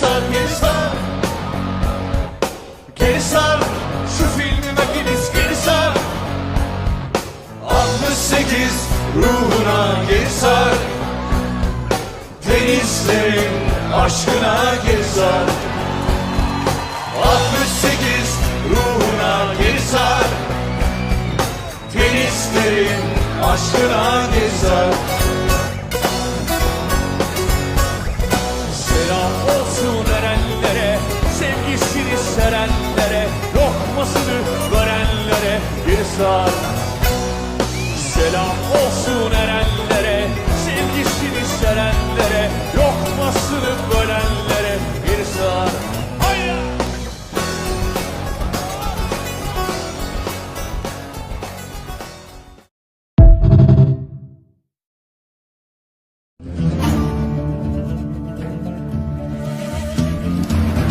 sar geri sar Geri sar şu filmi makinist geri sar 68 ruhuna geri sar Denizlerin aşkına geri sar 68 ruhuna geri sar Denizlerin aşkına geri sar görenlere bir sar. Selam olsun erenlere, sevgisini serenlere, lokmasını bölenlere bir sar. Hayır!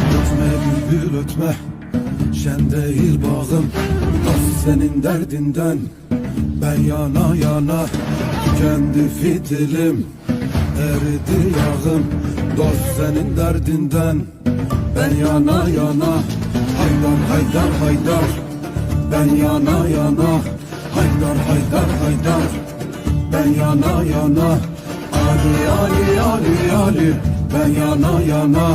Ötme bülbül ötme Şen değil bağım senin derdinden. Ben yana yana Kendi fitilim Eridi yağım Dost senin derdinden. Ben yana yana Haydar haydar haydar. Ben yana yana Haydar haydar haydar. Ben yana yana Ali Ali Ali Ali. Ben yana yana